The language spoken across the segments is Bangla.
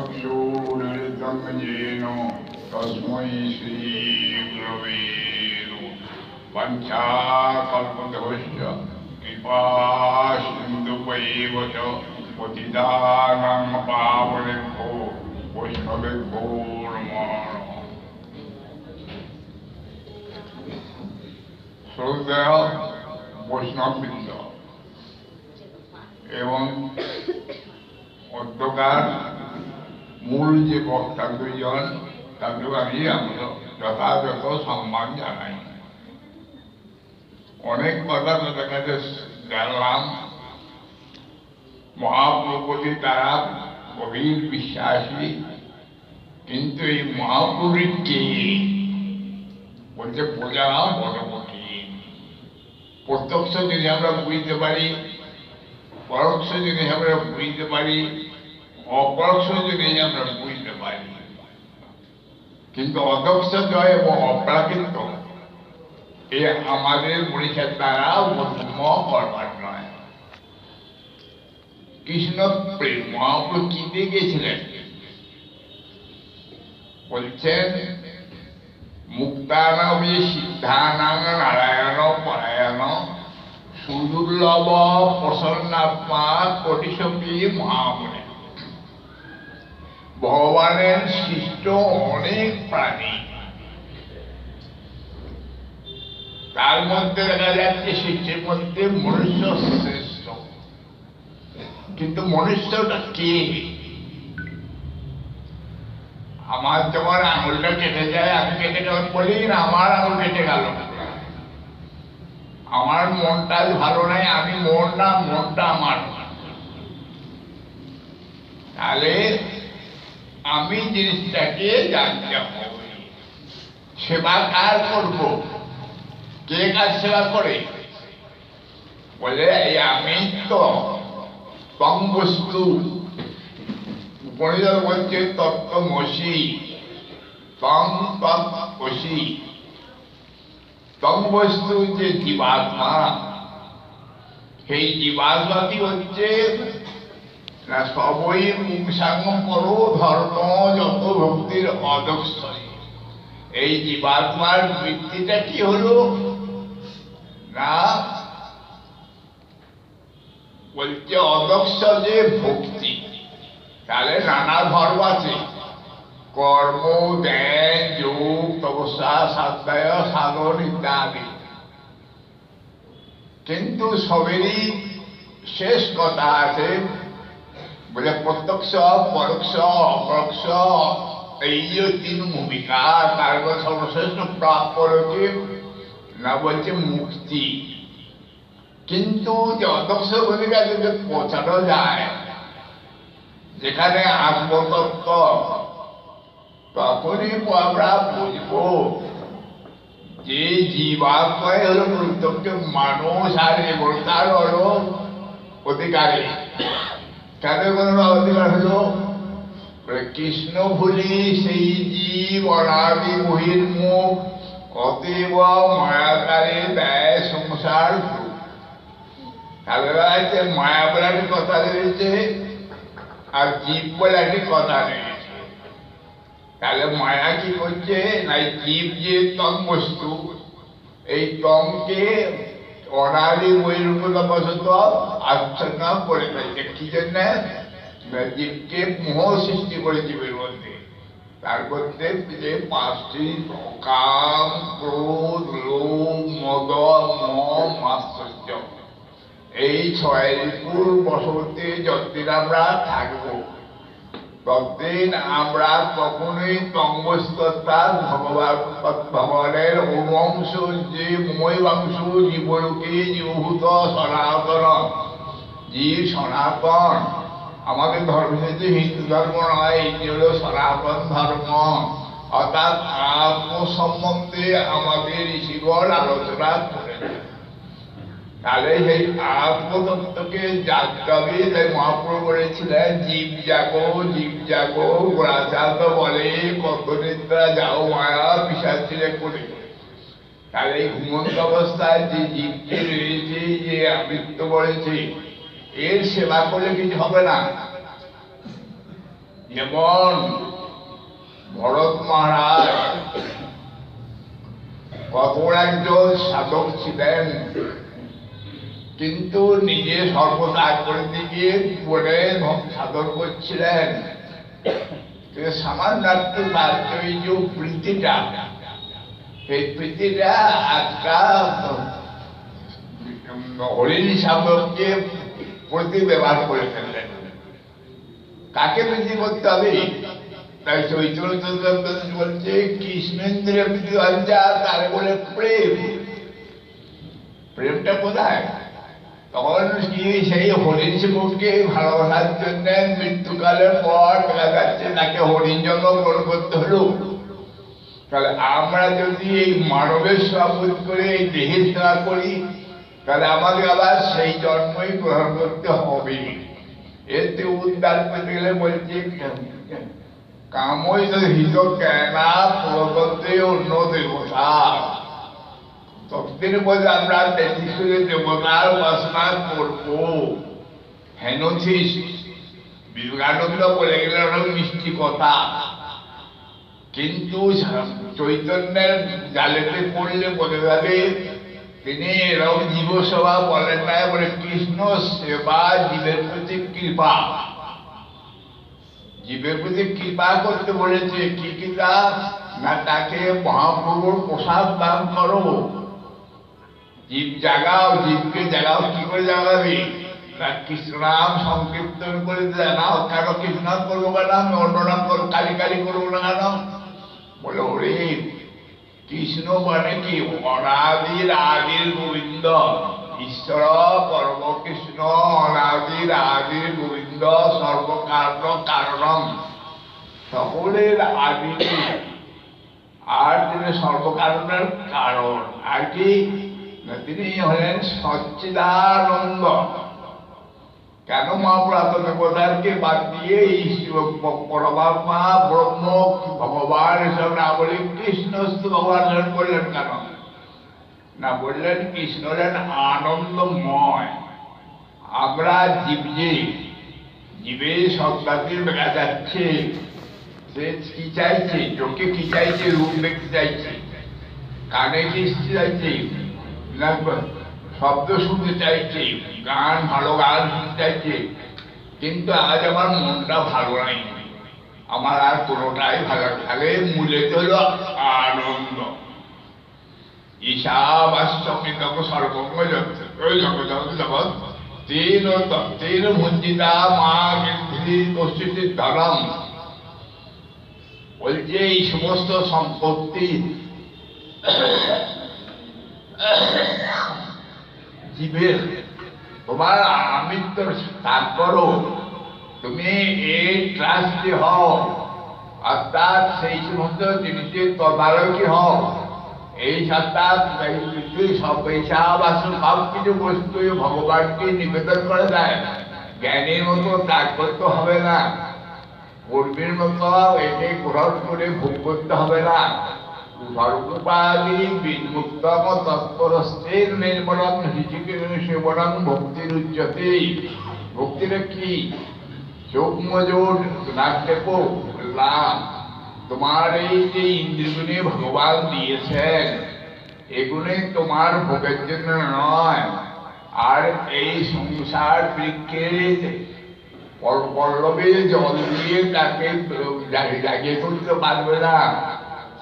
يقتلون التمجين تسمي سيقربين وانتا قلبتوش كفاش اندبيوش وتدانا مقابلكو وشبكو رمان শ্রদ্ধেয় বৈষ্ণববৃন্দ এবং অন্ধকার মূল যে বক্তা দুইজন তাদের আমি যথাযথ সম্মান জানাই। অনেক কথা তাদের কাছে জানলাম। মহাপ্রভুতি তারা গভীর বিশ্বাসী, কিন্তু এই মহাপুরীর কে? বলতে বোঝা বড় প্রত্যক্ষ যদি আমরা বুঝতে পারি, পরোক্ষ যদি আমরা বুঝতে পারি অপরোক্ষ যদি আমরা বুঝতে পারি। কিন্তু এবং অপ্রাকৃত, এ আমাদের দ্বারা বোধম করবার নয়। কৃষ্ণ মহাপ্রভু বলছেন নারায়ণ পরায়ণ, সুদুর্লভ প্রসন্নাত্মা কোটিসপি মহামনে। ভগবানের সৃষ্ট অনেক প্রাণী। তার মধ্যে দেখা যাচ্ছে সৃষ্টির মধ্যে মনুষ্য শ্রেষ্ঠ। কিন্তু মনুষ্যটা কে? আমার যখন আঙুলটা কেটে যায়, আমি কেটে গেল বলি, না, আমার আঙুল কেটে গেল। আমার মনটা ভালো নাই, আমি মন না, মনটা আমার। তাহলে আমি জিনিসটাকে জানতে হবে। সেবা কার করব? কে কার সেবা করে? বলে, এই আমি তো কম বস্তু উপনিষদ বলছে, তত্ত্বমসি তং তৎসি তং বস্তু যে জীবাত্মা। সেই জীবাত্মাটি হচ্ছে সবই মুংসাঙ্গ করো, ধর্ম যত ভক্তির অদক্ষ এই জীবাত্মার বৃত্তিটা কি হলো? না বলছে অদক্ষ যে ভক্তি, তাহলে নানা ধর্ম আছে। কর্ম জ্ঞান যোগ, তপস্যা, সাধ্যায়, সাধন ইত্যাদি। কিন্তু সবেরই শেষ কথা আছে বলে, প্রত্যক্ষ, পরোক্ষ অপরোক্ষ এই যে তিন ভূমিকা। তার সর্বশ্রেষ্ঠ প্রাপ্য না বলছে মুক্তি। কিন্তু যে অদক্ষ ভূমিকা যদি পৌঁছানো যায়, যেখানে আত্মতত্ত্ব তখনই আমরা বুঝব যে জীবাত্মায় হলো প্রত্যক্ষ মানুষ আর এবং তার হলো অধিকারী। কেন কোনো অধিকার হলো? কৃষ্ণ ভুলি সেই জীব অনাদি বহির্মুখ অতীব মায়াকারে দেয় সংসার আছে, মায়া বলে একটি কথা রয়েছে, আর জীব বলে একটি কথা রয়েছে। তাহলে মায়া কি করছে? না জীব যে তম বস্তু এই তমকে বহির্মুখতা বসত আচ্ছন্ন করে ফেলছে কি জন্য? জীবকে মোহ সৃষ্টি করে জীবের মধ্যে? তার মধ্যে যে পাঁচটি কাম, ক্রোধ, লোভ, মদ মাশ্চর্য এই ছয় ঋতুর বসতে যতদিন আমরা থাকব ততদিন আমরা কখনোই তঙ্গস্ততার ভগবান ভগবানের অংশ যে ময়বাংশ জীবলোকে জীবভূত সনাতন। জীব সনাতন। আমাদের ধর্ম হচ্ছে হিন্দু ধর্ম নয়, এটি হলো সনাতন ধর্ম। অর্থাৎ আত্ম সম্বন্ধে আমাদের ঋষিগণ আলোচনা করেছেন তাহলে সেই আত্মতত্ত্বকে হবে তাই মহাপ্রভু বলেছিলেন, জীব জাগো জীব জাগো গোড়াচাঁদ বলে, কত নিদ্রা যাও মায়া পিসাচিরে করে তাহলে এই ঘুমন্ত অবস্থায় যে জীবটি রয়েছে, যে আমৃত্য বলেছে এর সেবা করলে কিছু হবে না। যেমন ভরত মহারাজ কত একজন সাধক ছিলেন কিন্তু নিজে সর্বত্যাগ করে দিয়ে বলে সাধন করছিলেন। সামান্য একটু তার যে প্রীতিটা, সেই প্রীতিটা একটা হরিণ সাধককে প্রতি ব্যবহার করে ফেললেন। কাকে প্রীতি করতে হবে? তাই চৈতন্যচন্দ্র বলছে, কৃষ্ণেন্দ্রের প্রীতি অঞ্জা তারে বলে প্রেম। প্রেমটা কোথায়? তখন সেই হরিণ শিবকে ভালোবাসার জন্য মৃত্যুকালের পর দেখা যাচ্ছে তাকে হরিণ জন্ম গ্রহণ করতে হলো। তাহলে আমরা যদি এই মানবের সবোধ করে এই দেহের সেবা করি, তাহলে আমাদের আবার সেই জন্মই গ্রহণ করতে হবে। এতে উদ্ধার করতে গেলে বলছে কামই হিত কেনা প্রগতে অন্য দেবতা ততদিন আমরা তেত্রিশে দেবতার উপাসনা করব হেনছিস বিবেকানন্দ বলে গেলেন মিষ্টি কথা কিন্তু চৈতন্যের জালেতে পড়লে বলে যাবে তিনি এরকম জীবসভা বলেন না বলে কৃষ্ণ সেবা জীবের প্রতি কৃপা জীবের প্রতি কৃপা করতে বলেছে কি কৃপা না তাকে মহাপ্রভুর প্রসাদ দান করো জীব জাগাও, জীবকে জাগাও, কি করে জাগাবে? কৃষ্ণ নাম সংকীর্তন করে জানাও কেন কৃষ্ণ করব কেন? আমি অন্য নাম করব, কালী কালী করব না কেন? বলে, ওরে, কৃষ্ণ মানে কি? অনাদির আদির গোবিন্দ। ঈশ্বর, পরম কৃষ্ণ, অনাদির আদির গোবিন্দ সর্বকারণ কারণ সকলের আদি। আর তিনি সর্বকারণের কারণ। আর কি? তিনি হলেন সচ্চিদানন্দ। কেন মহাপ্রাত দেবতারকে বাদ দিয়ে এই পরমাত্মা, ব্রহ্ম, ভগবান এসব না বলে কৃষ্ণ ভগবান বললেন কেন? না বললেন কৃষ্ণ হলেন আনন্দময়। আমরা জীব যে জীবে শব্দাতির দেখা যাচ্ছে, সে কি চাইছে? চোখে কি চাইছে? রূপ দেখতে চাইছে? কানে কি চাইছে শব্দ শুনতে চাইছে, গান, ভালো গান শুনতে চাইছে, কিন্তু আজ আমার মনটা ভালো নাই। আমার আর কোনোটাই ভালো লাগে মূলে হলো আনন্দ। সর্বঙ্গ মা ধরম বলছে, এই সমস্ত সম্পত্তি জীবের তোমার আমিত্বর ত্যাগ করো। তুমি এই ট্রাস্টে হও। অর্থাৎ সেই সমস্ত জিনিসের তদারকি হও। এই সত্তা সব পয়সা বাসন সব কিছু বস্তু ভগবানকে নিবেদন করে দেয়। জ্ঞানীর মতো ত্যাগ করতে হবে না। কর্মীর মতো একে গ্রহণ করে ভোগ করতে হবে না। হিচিকে সেবনম ভক্তির উচ্চতে ভক্তির কি লাভ তোমার এই যে ইন্দ্রগুণে ভগবান দিয়েছেন। এগুলো তোমার ভোগের জন্য নয়। আর এই সংসার বৃক্ষের পল- পল্লবে জল দিয়ে তাকে জাগি- জাগিয়ে তুলতে পারবে না।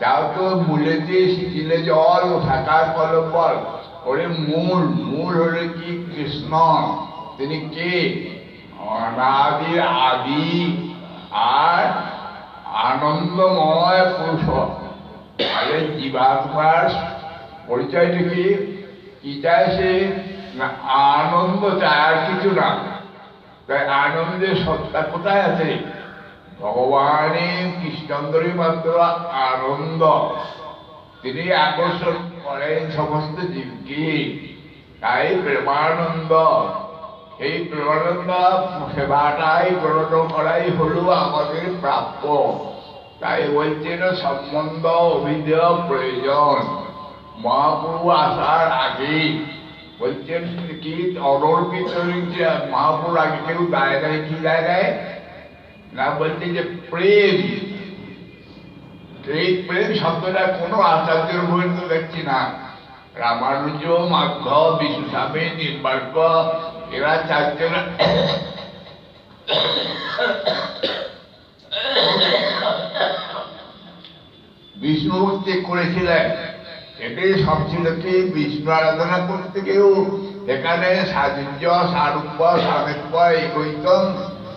তো মূলেতে শিথিলে জল থাকার কলম্বল। ওরে মূল মূল হলে কি কৃষ্ণ? তিনি কে? অনাদি আদি আর আনন্দময় পুরুষ আরে জীবাত্মার পরিচয়টা কি? কি চায় সে? না, আনন্দ চায় আর কিছু না। তাই আনন্দের সত্তা কোথায় আছে? ভগবানই কৃষ্ণন্দরী মাত্র আনন্দ। তিনি আকর্ষণ করেন সমস্ত জীবকে। তাই প্রেমানন্দ, এই প্রেমানন্দ সেবাটাই গ্রহণ করাই হলো আমাদের প্রাপ্য। তাই বলছেন, সম্বন্ধ অভিধেয় প্রয়োজন। মহাপ্রভু আসার আগে বলছেন কি অনর্পিত মহাপুর আগে কেউ দায় দেয়, কি দায় দেয়? না বলতে যে প্রেম। এই প্রেম শব্দটা কোনো আচার্যের বই তো দেখছি না। রামানুজ, মাঘ বিশ্বস্বামী নির্বার্ক এরা চারজন। বিষ্ণু ভক্তি করেছিলেন এটাই সব ছিল কি? বিষ্ণু আরাধনা করতে গিয়েও এখানে সাজুজ্য সারূপ্য সামিত্য এইকৈতম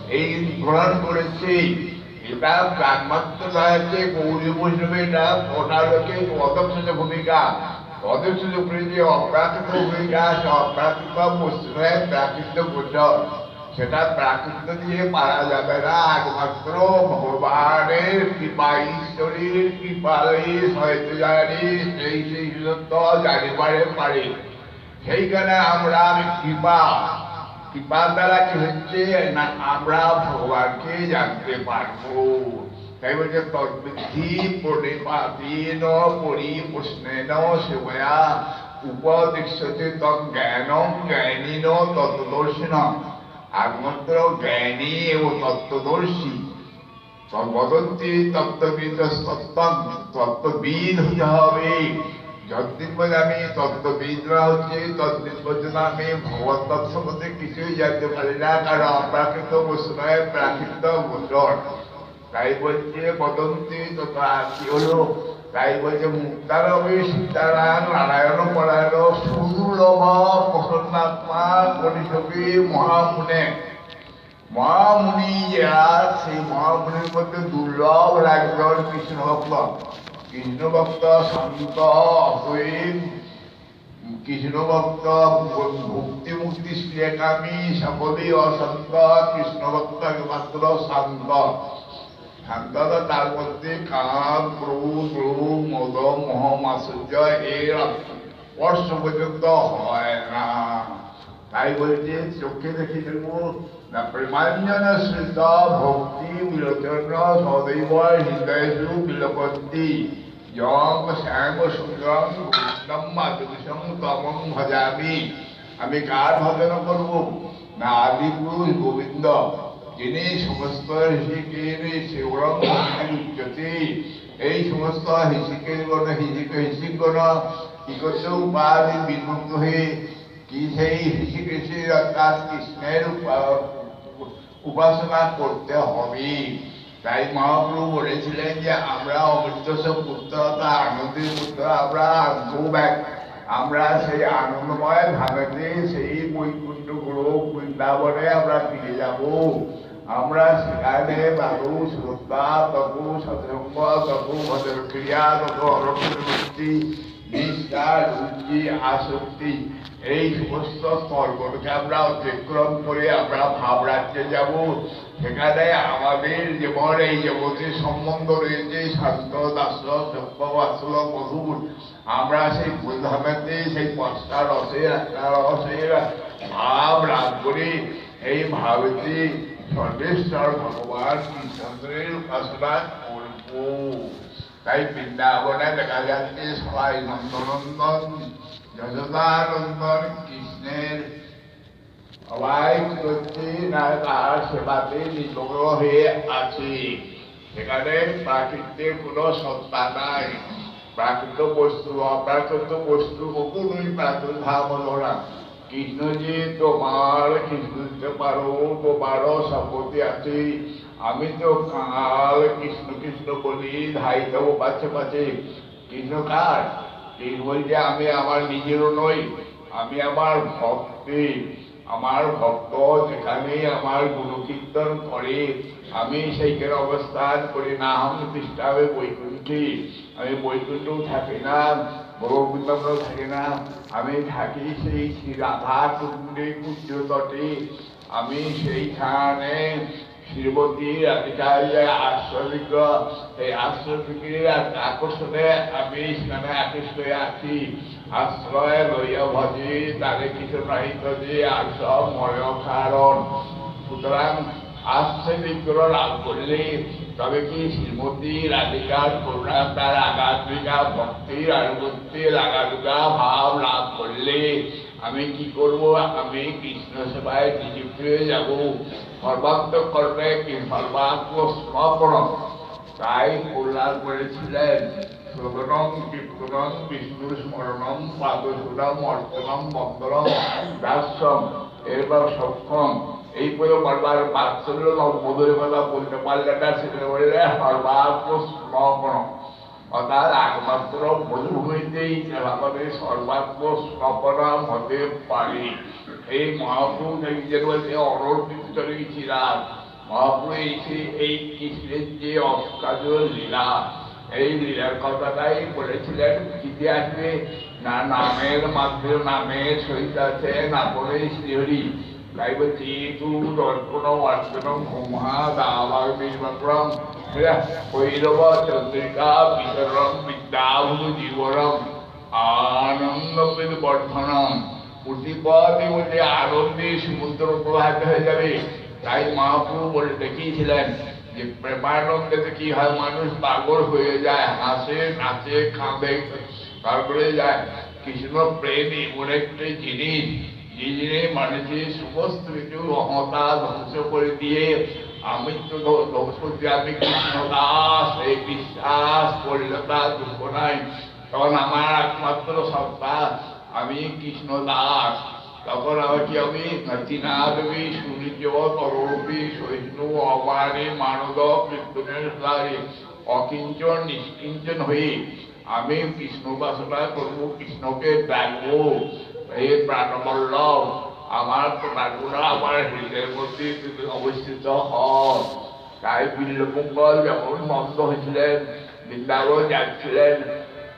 এই গ্রহণ করেছে। এটা প্রাণমাত্র রয়েছে গৌরী বৈষ্ণবে এটা ওটার লোকে অদক্ষিণ ভূমিকা। অদক্ষিণ যে অপ্রাকৃত ভূমিকা, সে অপ্রাকৃত বৈষ্ণবের প্রাকৃত গোচর সেটা প্রাকৃত দিয়ে পারা যাবে না। একমাত্র ভগবানের কৃপা ঈশ্বরের কৃপালে হয়তো জানি, সেই সেই জানিবারে পারে। সেইখানে আমরা কৃপা কৃপার দ্বারা কি হচ্ছে না আমরা ভগবানকে জানতে পারব? তাই বলছে, তদ্বৃদ্ধি পরিপাতীন পরিপুষ্ণেন সেবয়া উপদীক্ষতে তৎ জ্ঞানম জ্ঞানীন তত্ত্বদর্শিন। একমাত্র জ্ঞানী এবং তত্ত্বদর্শী। বদন্তি তত্ত্ববিদ তত্ত্ববিদ হতে হবে। যতদিন পর্যন্ত আমি তত্ত্ববিদরা হচ্ছে, ততদিন পর্যন্ত আমি ভগবত সম্বন্ধে কিছুই জানতে পারি না, কারণ অপ্রাকৃত বস্তু নয় প্রাকৃত গোচর তাই বলছে বদন্তি তথা কি হলো তাই বলছে মুক্তারবি সীতারাম, নারায়ণ পরায়ণ সুদুর্লভ প্রসন্নাত্মা কনিষবি মহামুনে। মহামুনি যারা, সেই মহামুনির মধ্যে দুর্লভ একজন কৃষ্ণ ভক্ত। কৃষ্ণ ভক্ত শান্ত অতএব কৃষ্ণ ভক্ত মুক্তি শ্রেয়কামী সকলেই অশান্ত কৃষ্ণ ভক্ত একমাত্র শান্ত। শান্ততা তার মধ্যে কাম ক্রোধ লোভ মদ, মোহ মাসুর্য এর স্পর্শ পর্যন্ত হয় না। তাই বলছে, চোখে দেখে দেবো না প্রেমাঞ্জন শ্রিত ভক্তি, বিলোচন, সদৈব হৃদয়সু বিলপন্তি। যম শ্যাম সুন্দরম তমম ভজামি আমি কার ভজন করব? না আদি পুরুষ গোবিন্দ। যিনি সমস্ত ঋষিকের সেবরম উচ্চতে, এই সমস্ত হিসিকের গণ গণ কি করছে উপাধি হয়ে, কি সেই ঋষিকেশের অর্থাৎ কৃষ্ণের উপাসনা করতে হবে? তাই মহাপ্রভু বলেছিলেন যে, আমরা অমৃত পুত্র তা আনন্দের পুত্র আমরা গো ব্যাক আমরা সেই আনন্দময় ভাবেতে সেই বৈকুণ্ঠ গুরু বৃন্দাবনে আমরা ফিরে যাব। আমরা সেখানে বাবু শ্রদ্ধা তবু সৎসঙ্গ তবু ভদ্র ক্রিয়া তবু অরক্ষী নিষ্ঠা রুচি আসক্তি, এই সমস্ত স্তরগুলোকে আমরা অতিক্রম করে আমরা ভাব রাজ্যে যাব। সেখানে আমাদের যেমন এই জগতের সম্বন্ধ রয়েছে, শান্ত, দাস, সভ্য বাসল মধুর। আমরা সেই বুধামেতে সেই পাঁচটা রসের একটা রসের ভাব রাগ করে। এই ভাবেতে সর্বেশ্বর ভগবান কৃষ্ণের উপাসনা করব। তাই বৃন্দাবনে দেখা যাচ্ছে সবাই নন্দনন্দন যশোদানন্দন কৃষ্ণের সবাই করছে না তার সেবাতে নিমগ্ন হয়ে আছে সেখানে প্রাকৃতিক কোনো সত্তা নাই প্রাকৃত বস্তু অপ্রাকৃত বস্তু কখনোই প্রাদুর্ভাব হলো না কৃষ্ণ যে তোমার কৃষ্ণ পারো তোমারও সম্পত্তি আছে আমি তো কাল কৃষ্ণ কৃষ্ণ বলি, ধাই দেবো পাচ্ছে পাচ্ছে কৃষ্ণ কার? কৃষ্ণ বলছে, আমি আমার নিজেরও নই, আমি আমার ভক্তি। আমার ভক্ত যেখানে আমার গুণকীর্তন করে, আমি সেইখানে অবস্থান করি। না, আমি পৃষ্ঠাবে বৈকুণ্ঠী। আমি বৈকুণ্ঠও থাকি না বরবৃন্দাবনও থাকি না। আমি থাকি সেই শ্রী রাধা কুণ্ডে কুঞ্জ তটে আমি সেইখানে শ্রীমতী রাধিকার আশ্রমিক, এই আশ্রমিকের আকর্ষণে আমি সেখানে আকৃষ্ট হয়ে আছি। আশ্রয় লইয়া ভজি, তারে কিছু নাই যে আর সব ময় কারণ। সুতরাং আশ্রমিকর লাভ করলে, তবে কি শ্রীমতী রাধিকার করুণা, তার আগাত্মিকা ভক্তির আনুগত্যের আগাদুগা ভাব লাভ করলে, আমি কি করব? আমি কৃষ্ণ সেবায় নিযুক্ত হয়ে যাব। সর্বাত্মক করবে কি সর্বাত্ম সমর্পণ তাই কল্যাণ করেছিলেন। শ্রবণম কীর্তনম বিষ্ণু স্মরণম পাদসুরম অর্চনম মঙ্গলম দাস্যম এরপর সক্ষম এই করে বারবার বাৎসল্য মধুরের কথা বলতে পারলে না সেটা সর্বাত্ম সমর্পণ অর্থাৎ একমাত্র মরুভূমিতেই আমাদের সর্বাত্ম স্বপনাম হতে পারে। এই মহাপ্রভু নিজের বলতে অনর্পিত ছিলাম মহাপ্রভু এসে এই কৃষ্ণের যে অস্কাজ লীলা, এই লীলার কথাটাই বলেছিলেন কিতে আসবে, না নামের মাধ্যমে নামের সহিত আছে, না বলে শ্রীহরি। তাই বলছি তু দর্পণ অর্চন হোমা দাবার বিশ্বক্রম কৈরব চন্দ্রিকা বিতরম বিদ্যাভূ জীবনম আনন্দ বর্ধনম। আনন্দে সমুদ্র হয়ে যাবে। তাই বলে দেখিয়েছিলেন যে, প্রেমানন্দে কি হয়, মানুষ পাগল হয়ে যায়, হাসে, নাচে যায়। কৃষ্ণ প্রেম এমন একটা জিনিস, যে জিনিস মানুষের সমস্ত কিছু অহংতা ধ্বংস করে দিয়ে আমি তো ধ্ব- ধ্বংস করছি আমি কৃষ্ণ দাস, এই বিশ্বাস পরিণতা দুঃখ নাই। তখন আমার একমাত্র সত্তা আমি কৃষ্ণ দাস। তখন কি আমি নচিনাদবি সূর্য তরূপী সৈষ্ণু অবারে মানদ দ্বারে অকিঞ্চন, নিষ্কিঞ্চন হয়ে আমি কৃষ্ণ উপাসনা করব, কৃষ্ণকে ডাকবো। হে প্রাণবল্লভ, আমার প্রাণগুলো আমার হৃদয়ের মধ্যে অবস্থিত হন তাই বিল্লমঙ্গল যখন মন্দ হয়েছিলেন, বৃন্দাবন যাচ্ছিলেন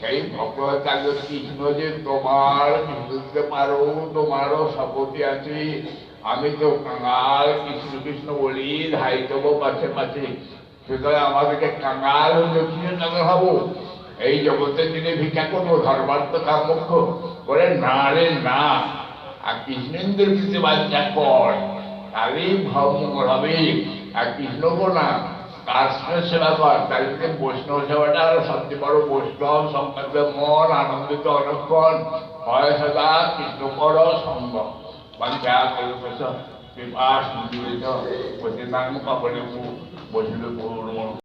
সেই ভক্ত কাজে কৃষ্ণ যে তোমার বুঝতে পারো তোমারও শপথি আছে। আমি তো কাঙাল, কৃষ্ণ কৃষ্ণ বলি ধাই দেবো পাশে পাশে সুতরাং আমাদেরকে কাঙাল দক্ষিণে কাঙাল হব এই জগতের দিনে ভিক্ষা করব, ধর্মার্থ কামক্ষ বলে, না রে, না। আর কৃষ্ণেন্দ্র কিছু বাচ্চা কর। তাহলেই ভমঙ্গল হবে। আর কৃষ্ণকে না কাশ্মীর সেবা কর তাদেরকে বৈষ্ণব সেবাটা আরও সবচেয়ে বড় বৈষ্ণব সংকল্পে মন, আনন্দিত অনক্ষণ হয় সদা কৃষ্ণ কর সঙ্গ বাঞ্ছা কল্পস কৃপা নাম কাপড়ে বসিল পূর্ণ